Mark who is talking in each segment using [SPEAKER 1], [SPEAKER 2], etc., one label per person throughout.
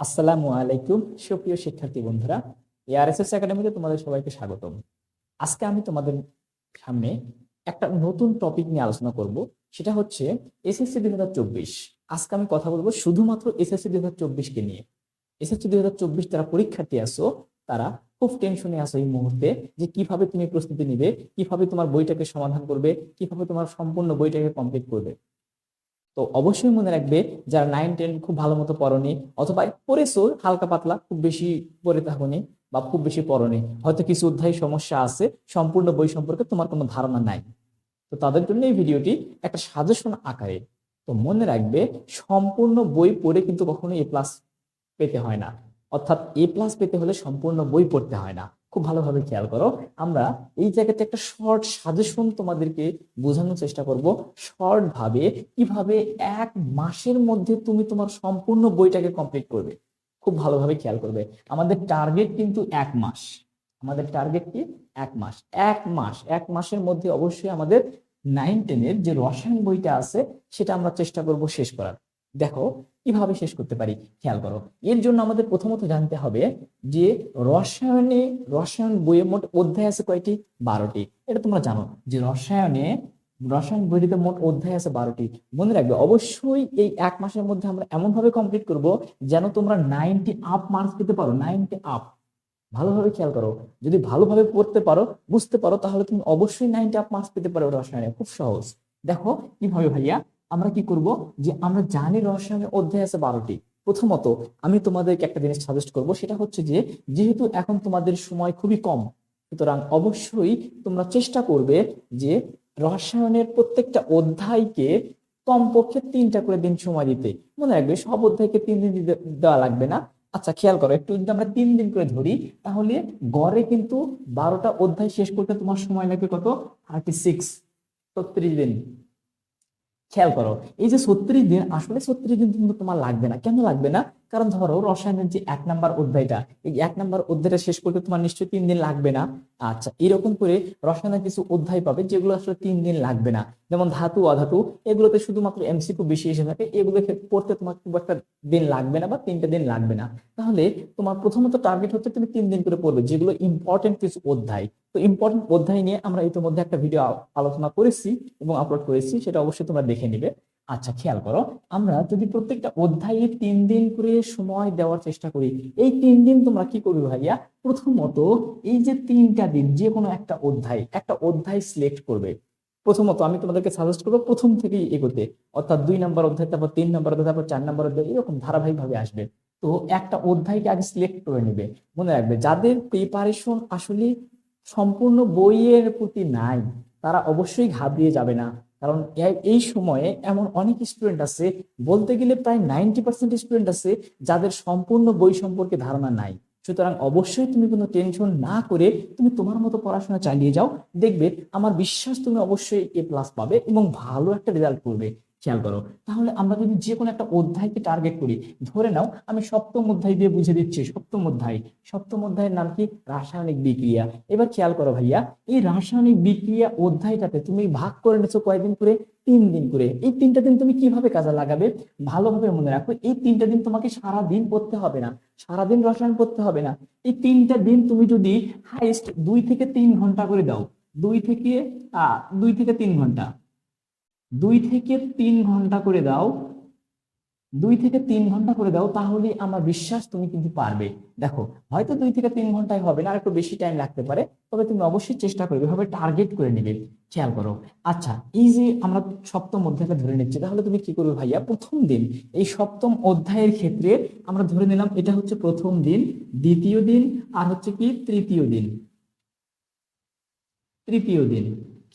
[SPEAKER 1] আসসালামু আলাইকুম, সুপ্রিয় শিক্ষার্থী বন্ধুরা। এআরএসএস একাডেমিতে তোমাদের সবাইকে স্বাগতম। আজকে আমি তোমাদের সামনে একটা নতুন টপিক নিয়ে আলোচনা করব। সেটা হচ্ছে এসএসসি দুই হাজার চব্বিশ। আজকে আমি কথা বলব শুধুমাত্র এসএসসি দুই হাজার চব্বিশকে নিয়ে। এসএসসি দুই হাজার চব্বিশ যারা পরীক্ষার্থী আসো তারা খুব টেনশনে আসো এই মুহূর্তে যে কীভাবে তুমি প্রস্তুতি নিবে, কীভাবে তোমার বইটাকে সমাধান করবে, কীভাবে তোমার সম্পূর্ণ বইটাকে কমপ্লিট করবে। তো অবশ্যই মনে রাখবে যারা নাইন টেন খুব ভালো মতো পড়নি অথবা পড়েছো হালকা পাতলা, খুব বেশি পড়ে থাকুনি বা খুব বেশি পড়নি, হয়তো কিছু অধ্যায় সমস্যা আছে, সম্পূর্ণ বই সম্পর্কে তোমার কোনো ধারণা নাই। তো তাদের জন্য এই ভিডিওটি একটা সাজেশন আকারে। তো মনে রাখবে সম্পূর্ণ বই পড়ে কিন্তু কখনো এ প্লাস পেতে হয় না। অর্থাৎ এ প্লাস পেতে হলে সম্পূর্ণ বই পড়তে হয় না। খুব ভালোভাবে খেয়াল করো। আমরা এই জায়গাতে একটা শর্ট সাজেশন তোমাদেরকে বোঝানোর চেষ্টা করব। শর্ট ভাবে কীভাবে এক মাসের মধ্যে তুমি তোমার সম্পূর্ণ বইটাকে কমপ্লিট করবে। খুব ভালোভাবে খেয়াল করবে। আমাদের টার্গেট কিন্তু এক মাস। আমাদের টার্গেট কি? এক মাস। এক মাস। এক মাসের মধ্যে অবশ্যই আমাদের নাইন টেনের যে রসায়ন বইটা আছে, সেটা আমরা চেষ্টা করব শেষ করার। দেখো কীভাবে শেষ করতে পারি? খেয়াল করো। এর জন্য আমাদের প্রথমত জানতে হবে যে রসায়নে, রসায়ন বইয়ে মোট অধ্যায় আছে কয়টি? বারোটি। এটা তোমরা জানো যে রসায়নে, রসায়ন বইটিতে মোট অধ্যায় আছে বারোটি। মনে রাখবে, অবশ্যই এই এক মাসের মধ্যে আমরা এমন ভাবে কমপ্লিট করব যেন তোমরা নাইনটি আপ মার্কস পেতে পারো নাইনটি আপ ভালোভাবে খেয়াল করো। যদি ভালোভাবে পড়তে পারো, বুঝতে পারো, তাহলে তুমি অবশ্যই নাইনটি আপ মার্কস পেতে পারো রসায়নে। খুব সহজ। দেখো, কীভাবে ভাইয়া আমরা কি করব? যে আমরা জানি রসায়নের অধ্যায় আছে বারোটি। প্রথমত, আমি তোমাদেরকে একটা জিনিস সাজেস্ট করব, সেটা হচ্ছে যে, যেহেতু এখন তোমাদের সময় খুবই কম, সুতরাং অবশ্যই তোমরা চেষ্টা করবে যে রসায়নের প্রত্যেকটা অধ্যায়কে কমপক্ষে তিনটা করে দিন সময় দিতে। মনে রাখবে, সব অধ্যায়কে তিন দিন দিতে- দেওয়া লাগবে না। আচ্ছা খেয়াল করো, একটু যদি আমরা তিন দিন করে ধরি, তাহলে গড়ে কিন্তু বারোটা অধ্যায় শেষ করতে তোমার সময় লাগবে কত? থার্টি সিক্স ছত্রিশ দিন। খেয়াল করো, এই যে ছত্রিশ দিন, আসলে ছত্রিশ দিন কিন্তু তোমার লাগবে না। কেন লাগবে না? কারণ ধরো রসায়নের যে এক নাম্বার অধ্যায়টা, এই এক নাম্বার অধ্যায়টা শেষ করতে তোমার নিশ্চয়ই তিন দিন লাগবে না। আচ্ছা এরকম করে রসায়নের কিছু অধ্যায় পাবে যেগুলো আসলে তিন দিন লাগবে না। যেমন ধাতু, অধাতু, এগুলোতে শুধুমাত্র এমসি এমসিকিউ বেশি এসে থাকে, এগুলো পড়তে তোমার খুব একটা দিন লাগবে না বা তিনটা দিন লাগবে না। তাহলে তোমার প্রথমত টার্গেট হচ্ছে তুমি তিন দিন করে পড়বে, যেগুলো ইম্পর্টেন্ট কিছু অধ্যায়। তো ইম্পর্টেন্ট অধ্যায় নিয়ে আমরা ইতিমধ্যে একটা ভিডিও আলোচনা করেছি এবং আপলোড করেছি সেটা অবশ্যই তোমরা দেখে নিবে। আচ্ছা খেয়াল করো আমরা যদি প্রত্যেকটা অধ্যায়ে তিন দিন করে সময় দেওয়ার চেষ্টা করি এই তিন দিন তোমরা কি করবে ভাইয়া? প্রথমত এই যে তিনটা দিন যে কোনো একটা অধ্যায় একটা অধ্যায় সিলেক্ট করবে। প্রথমত আমি তোমাদেরকে সাজেস্ট করব প্রথম থেকেই এগোতে। অর্থাৎ দুই নম্বর অধ্যায় তারপর তিন নম্বর অধ্যায় তারপর চার নম্বর অধ্যায় এরকম ধারাবাহিক ভাবে আসবে। তো একটা অধ্যায়কে আগে সিলেক্ট করে নেবে। মনে রাখবে যাদের প্রিপারেশন আসলে সম্পূর্ণ বইয়ের প্রতি নাই, তারা অবশ্যই ঘাবড়িয়ে যাবে না। কারণ এই সময়ে এমন অনেক স্টুডেন্ট আছে, বলতে গেলে প্রায় নাইনটি পার্সেন্ট স্টুডেন্ট আছে, যাদের সম্পূর্ণ বই সম্পর্কে ধারণা নাই। সুতরাং অবশ্যই তুমি কোনো টেনশন না করে তুমি তোমার মতো পড়াশোনা চালিয়ে যাও। দেখবে, আমার বিশ্বাস তুমি অবশ্যই এ প্লাস পাবে এবং ভালো একটা রেজাল্ট করবে। খেয়াল করো। তাহলে আমরা যদি যে কোনো একটা অধ্যায়কে টার্গেট করি, ধরে নাও আমি সপ্তম অধ্যায় দিয়ে বুঝে দিচ্ছি, সপ্তম অধ্যায়। সপ্তম অধ্যায়ের নাম কি? রাসায়নিক বিক্রিয়া। এবার খেয়াল করো ভাইয়া, এই রাসায়নিক বিক্রিয়া অধ্যায়টাতে তুমি ভাগ করে নিচ্ছ কয়দিন করে? তিন দিন করে। এই তিনটা দিন তুমি কীভাবে কাজে লাগাবে? ভালোভাবে মনে রাখো, এই তিনটা দিন তোমাকে সারা দিন পড়তে হবে না। সারাদিন রসায়ন পড়তে হবে না। এই তিনটা দিন তুমি যদি হাইস্ট দুই থেকে তিন ঘণ্টা করে দাও, দুই থেকে, আহ, দুই থেকে তিন ঘণ্টা। দুই থেকে তিন ঘণ্টা করে দাও। দুই থেকে তিন ঘণ্টা করে দাও তাহলে আমার বিশ্বাস তুমি কিন্তু পারবে। দেখো, হয়তো দুই থেকে তিন ঘন্টায় হবে না আর একটু বেশি টাইম লাগতে পারে, তবে তুমি অবশ্যই চেষ্টা করবে, এভাবে টার্গেট করে নেবে। খেয়াল করো। আচ্ছা এই যে আমরা সপ্তম অধ্যায়টা ধরে নিচ্ছি, তাহলে তুমি কি করবে ভাইয়া? প্রথম দিন, এই সপ্তম অধ্যায়ের ক্ষেত্রে আমরা ধরে নিলাম এটা হচ্ছে প্রথম দিন, দ্বিতীয় দিন, আর হচ্ছে কি, তৃতীয় দিন। তৃতীয় দিন,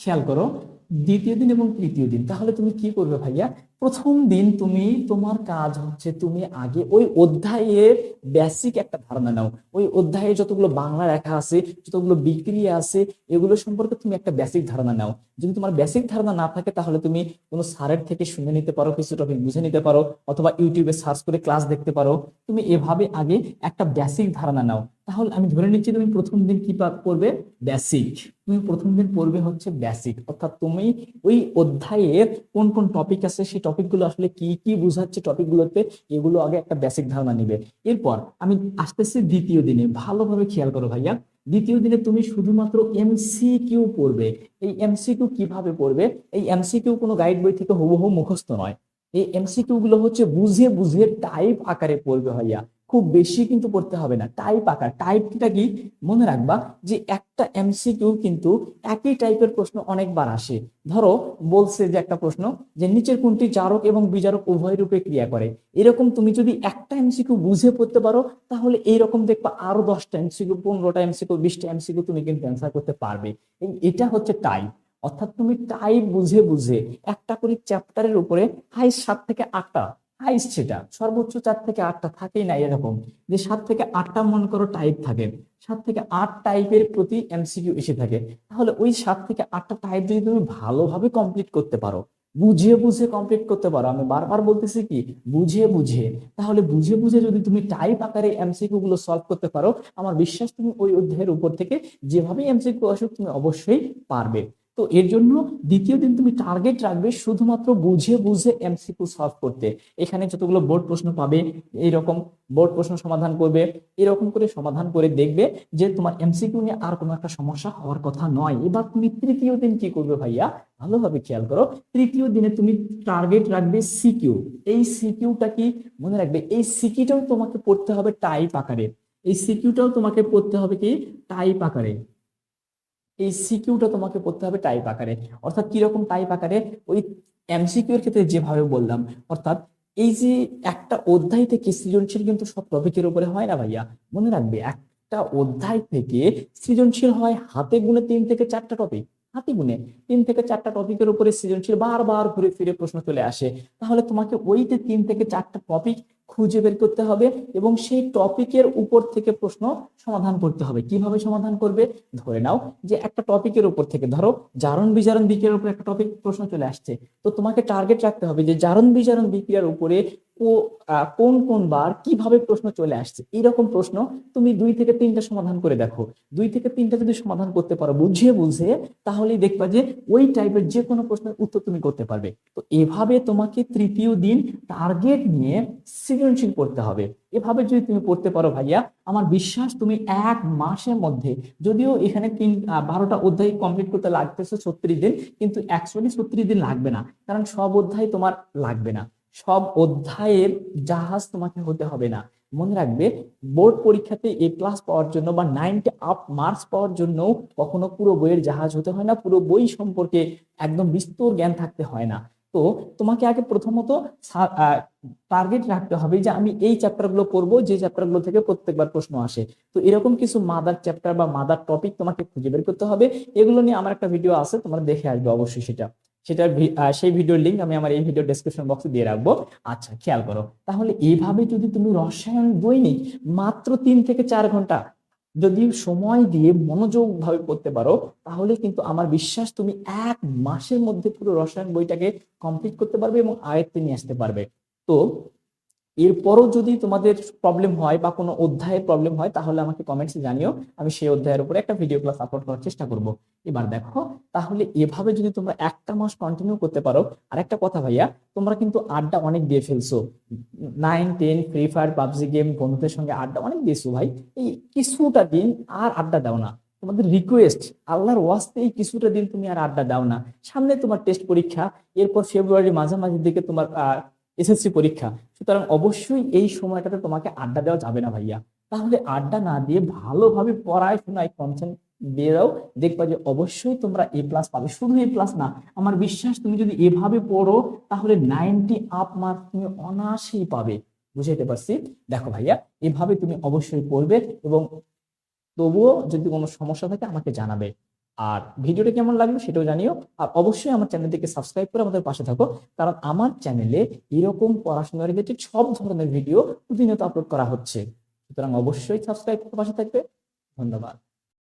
[SPEAKER 1] খেয়াল করো। দ্বিতীয় দিন এবং তৃতীয় দিন। তাহলে তুমি কি করবে ভাইয়া? প্রথম দিন তুমি, তোমার কাজ হচ্ছে তুমি আগে ওই অধ্যায়ের বেসিক একটা ধারণা নাও। ওই অধ্যায়ে যতগুলো বাংলা লেখা আছে, যতগুলো বিক্রিয়া আছে, এগুলো সম্পর্কে তুমি একটা বেসিক ধারণা নাও। যদি তোমার বেসিক ধারণা না থাকে, তাহলে তুমি কোনো স্যারের থেকে শুনে নিতে পারো কিছু টপিক বুঝে নিতে পারো, অথবা ইউটিউবে সার্চ করে ক্লাস দেখতে পারো। তুমি এভাবে আগে একটা বেসিক ধারণা নাও। তাহলে আমি ধরে নিচ্ছি তুমি প্রথম দিন কি পড়বে? বেসিক তুমি প্রথম দিন পড়বে হচ্ছে বেসিক অর্থাৎ তুমি ওই অধ্যায়ের কোন কোন টপিক আছে সেই টপিকগুলো আসলে কি কি বোঝাচ্ছে টপিকগুলোতে এগুলো আগে একটা বেসিক ধারণা নিবে। এরপর আমি আসতেছি দ্বিতীয় দিনে, ভালোভাবে খেয়াল করো ভাইয়া। দ্বিতীয় দিনে তুমি শুধুমাত্র এমসি কিউ পড়বে। এই এমসি কিউ কীভাবে পড়বে? এই এমসি কিউ কোনো গাইড বই থেকে হুবহু মুখস্থ নয়। এই এমসি কিউ গুলো হচ্ছে বুঝিয়ে বুঝিয়ে টাইপ আকারে পড়বে ভাইয়া। খুব বেশি কিন্তু পড়তে হবে না। টাইপ আকার। টাইপটা কি? মনে রাখবা যে একটা এমসিকিউ কিন্তু একই টাইপের প্রশ্ন অনেকবার আসে। ধরো, বলছে যে একটা প্রশ্ন যে নিচের কোনটি জারক এবং বিজারক উভয় রূপে ক্রিয়া করে। এরকম তুমি যদি একটা এমসিকিউ বুঝে পড়তে পারো, তাহলে এইরকম দেখবা আরও দশটা এমসিকিউ পনেরোটা এমসিকিউ বিশটা এমসিকিউ তুমি কিন্তু অ্যান্সার করতে পারবে। এটা হচ্ছে টাইপ অর্থাৎ তুমি টাইপ বুঝে বুঝে একটা করে চ্যাপ্টারের উপরে হাইস সাত থেকে আটটা হাইস সেটা সর্বোচ্চ চার থেকে আটটা থাকেই না এরকম। যে সাত থেকে আটটা মনে করো টাইপ থাকে, সাত থেকে আট টাইপের প্রতি এমসিকিউ এসে থাকে। তাহলে ওই সাত থেকে আটটা টাইপ যদি তুমি ভালোভাবে কমপ্লিট করতে পারো বুঝে বুঝে কমপ্লিট করতে পারো, আমি বারবার বলতেছি কি বুঝে বুঝে তাহলে বুঝে বুঝে যদি তুমি টাইপ আকারে এমসিকিউ গুলো সলভ করতে পারো, আমার বিশ্বাস তুমি ওই অধ্যায়ের উপর থেকে যেভাবে এমসিকিউ আসুক, তুমি অবশ্যই পারবে। তো এর জন্য দ্বিতীয় দিন তুমি টার্গেট রাখবে শুধুমাত্র বুঝে বুঝে এমসিকিউ সলভ করতে। এখানে যতগুলো বোর্ড প্রশ্ন পাবে এইরকম বোর্ড প্রশ্ন সমাধান করবে, এরকম করে সমাধান করে দেখবে যে তোমার এমসিকিউ নিয়ে আর কোনো একটা সমস্যা হওয়ার কথা নয়। এবার তুমি তৃতীয় দিন কি করবে ভাইয়া? ভালোভাবে খেয়াল করো, তৃতীয় দিনে তুমি টার্গেট রাখবে সিকিউ এই সিকিউটা কি? মনে রাখবে, এই সিকিউটাও তোমাকে পড়তে হবে টাইপ আকারে। এই সিকিউটাও তোমাকে পড়তে হবে কি? টাইপ আকারে। এই সিকিউটা তোমাকে পড়তে হবে টাইপ আকারে। অর্থাৎ কীরকম টাইপ আকারে? ওই এমসিকিউ এর ক্ষেত্রে যেভাবে বললাম, অর্থাৎ এই যে একটা অধ্যায় থেকে সৃজনশীল কিন্তু সব টপিকের উপরে হয় না ভাইয়া? মনে রাখবে, একটা অধ্যায় থেকে সৃজনশীল হয় হাতে গুনে তিন থেকে চারটা টপিক হাতে গুনে তিন থেকে চারটা টপিকের উপরে সৃজনশীল বারবার ঘুরে ফিরে প্রশ্ন চলে আসে। তাহলে তোমাকে ওইতে তিন থেকে চারটা টপিক খুঁজে বের করতে হবে এবং সেই টপিকের উপর থেকে প্রশ্ন সমাধান করতে হবে। কীভাবে সমাধান করবে? ধরে নাও যে একটা টপিকের উপর থেকে, ধরো জারণ বিজারণ বিক্রিয়ার উপর একটা টপিক প্রশ্ন চলে আসছে। তো তোমাকে টার্গেট রাখতে হবে যে জারণ বিজারণ বিক্রিয়ার উপরে কোন কোন বার কীভাবে প্রশ্ন চলে আসছে? এইরকম প্রশ্ন তুমি দুই থেকে তিনটা সমাধান করে দেখো। দুই থেকে তিনটা যদি সমাধান করতে পারো, বুঝিয়ে বুঝে, তাহলেই দেখবা যে ওই টাইপের যে কোনো প্রশ্নের উত্তর তুমি করতে পারবে। তো এভাবে তোমাকে তৃতীয় দিন টার্গেট নিয়ে সৃজনশীল পড়তে হবে। এভাবে যদি তুমি পড়তে পারো ভাইয়া, আমার বিশ্বাস তুমি এক মাসের মধ্যে, যদিও এখানে তিন বারোটা অধ্যায় কমপ্লিট করতে লাগতেছে ছত্রিশ দিন, কিন্তু অ্যাকচুয়ালি ছত্রিশ দিন লাগবে না। কারণ সব অধ্যায় তোমার লাগবে না। সব অধ্যায়ের জাহাজ তোমাকে হতে হবে না। মনে রাখবে, বোর্ড পরীক্ষাতে এ প্লাস পাওয়ার জন্য বা নাইনটি আপ মার্কস পাওয়ার জন্য কখনো পুরো বইয়ের জাহাজ হতে হয় না, পুরো বই সম্পর্কে একদম বিস্তর জ্ঞান থাকতে হয় না। তো তোমাকে আগে প্রথমত টার্গেট রাখতে হবে যে আমি এই চ্যাপ্টারগুলো পড়ব, যে চ্যাপ্টারগুলো থেকে প্রত্যেকবার প্রশ্ন আসে। তো এরকম কিছু মাদার চ্যাপ্টার বা মাদার টপিক তোমাকে খুঁজে বের করতে হবে। এগুলো নিয়ে আমার একটা ভিডিও আছে, তোমরা দেখে আসবে অবশ্যই সেটা। সেটার সেই ভিডিওর লিঙ্ক আমি আমার এই ভিডিও ডেসক্রিপশন বক্সে দিয়ে রাখব। আচ্ছা খেয়াল করো। তাহলে এইভাবে যদি তুমি রসায়ন বই দৈনিক মাত্র তিন থেকে চার ঘণ্টা যদি সময় দিয়ে মনোযোগ ভাবে পড়তে পারো, তাহলে কিন্তু আমার বিশ্বাস তুমি এক মাসের মধ্যে পুরো রসায়ন বইটাকে কমপ্লিট করতে পারবে এবং আয়ত্তে নিয়ে আসতে পারবে। তো এরপরও যদি তোমাদের প্রবলেম হয় বা কোনো অধ্যায়ের প্রবলেম হয়, তাহলে আমাকে কমেন্টসে জানিও। আমি সেই অধ্যায়ের উপরে একটা ভিডিও ক্লাস আপলোড করার চেষ্টা করব। এবার দেখো, তাহলে এভাবে যদি তোমরা একটা মাস কন্টিনিউ করতে পারো আর একটা কথা ভাইয়া, তোমরা কিন্তু আড্ডা অনেক দিয়ে ফেলছো। Nine ten free fire PUBG game বন্ধুদের সঙ্গে আড্ডা অনেক দিয়েছ ভাই। এই কিছুটা দিন আর আড্ডা দাও না। তোমাদের রিকোয়েস্ট আল্লাহর ওয়াস্তে এই কিছুটা দিন তুমি আর আড্ডা দাও না। সামনে তোমার টেস্ট পরীক্ষা, এরপর ফেব্রুয়ারি মাঝামাঝির দিকে তোমার এসএসসি পরীক্ষা, সুতরাং অবশ্যই এই সময়টাতে তোমাকে আড্ডা দেওয়া যাবে না ভাইয়া। তাহলে আড্ডা না দিয়ে ভালোভাবে পড়াশোনায় কনসেন্ট দিয়ে দাও, দেখবা যে অবশ্যই তোমরা এ প্লাস পাবে। শুধু এ প্লাস না, আমার বিশ্বাস তুমি যদি এভাবে পড়ো, তাহলে নাইনটি আপ মার্ক তুমি অনায়াসেই পাবে। বুঝাইতে পারছি? দেখো ভাইয়া, এভাবে তুমি অবশ্যই পড়বে এবং তবুও যদি কোনো সমস্যা থাকে আমাকে জানাবে। আর ভিডিওটা কেমন লাগল সেটাও জানিও। আর অবশ্যই আমার চ্যানেলটিকে সাবস্ক্রাইব করে আমাদের পাশে থাকো, কারণ আমার চ্যানেলে এরকম পড়াশোনা রিলেটেড সব ধরনের ভিডিও প্রতিনিয়ত আপলোড করা হচ্ছে। সুতরাং অবশ্যই সাবস্ক্রাইব করে পাশে থাকবে। ধন্যবাদ।